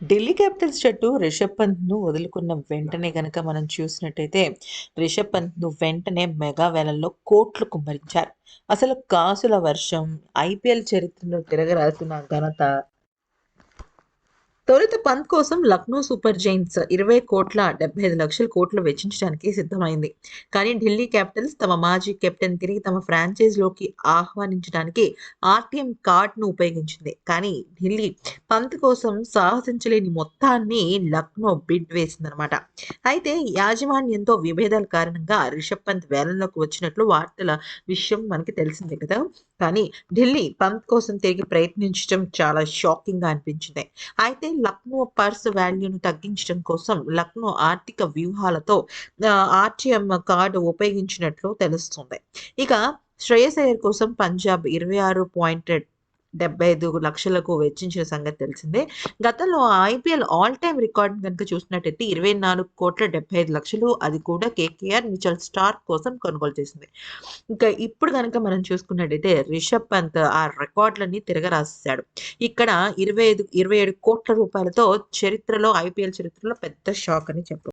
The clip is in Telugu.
ఢిల్లీ క్యాపిటల్స్ జట్టు రిషబ్ పంత్‌ను వదులుకున్న వెంటనే గనక మనం చూసినట్టయితే, రిషబ్ పంత్‌ను వెంటనే మెగా వేలల్లో కోట్లు కుమ్మరించారు. అసలు కాసుల వర్షం ఐపీఎల్ చరిత్రలో తిరగరాసిన ఘనత తొలుత పంత్ కోసం లక్నో సూపర్ జైంట్స్ ఇరవై కోట్ల డెబ్బై ఐదు లక్షల కోట్లు వెచ్చించడానికి సిద్ధమైంది. కానీ ఢిల్లీ క్యాపిటల్స్ తమ మాజీ కెప్టెన్ తిరిగి తమ ఫ్రాంచైజీలోకి ఆహ్వానించడానికి ఆర్టీఎం కార్డ్‌ను ఉపయోగించింది. కానీ ఢిల్లీ పంత్ కోసం సాహసించలేని మొత్తాన్ని లక్నో బిడ్ వేసిందనమాట. అయితే యాజమాన్యంతో విభేదాల కారణంగా రిషబ్ పంత్ వేలంలోకి వచ్చినట్లు వార్తల విషయం మనకి తెలిసిందే కదా! కానీ ఢిల్లీ పంత్ కోసం తిరిగి ప్రయత్నించడం చాలా షాకింగ్‌గా అనిపించింది. అయితే లక్నో పర్స్ వాల్యూను తగ్గించడం కోసం లక్నో ఆర్థిక వ్యూహాలతో ఆర్టీఎం కార్డు ఉపయోగించినట్లు తెలుస్తుంది. ఇక శ్రేయస్ అయ్యర్ కోసం పంజాబ్ ఇరవై ఆరు పాయింట్ డెబ్బై ఐదు లక్షలకు వెచ్చించిన సంగతి తెలిసిందే. గతంలో ఐపీఎల్ ఆల్ టైమ్ రికార్డ్ కనుక చూసినట్టయితే ఇరవై నాలుగు కోట్ల డెబ్బై ఐదు లక్షలు అది కూడా కేకేఆర్, మిచల్ స్టార్ కోసం కొనుగోలు చేసింది. ఇంకా ఇప్పుడు గనక మనం చూసుకున్నట్టయితే రిషబ్ పంత్ ఆ రికార్డులన్నీ తిరగరాసేసాడు. ఇక్కడ 25, 27 కోట్ల రూపాయలతో చరిత్రలో ఐపీఎల్ చరిత్రలో పెద్ద షాక్ అని చెప్పు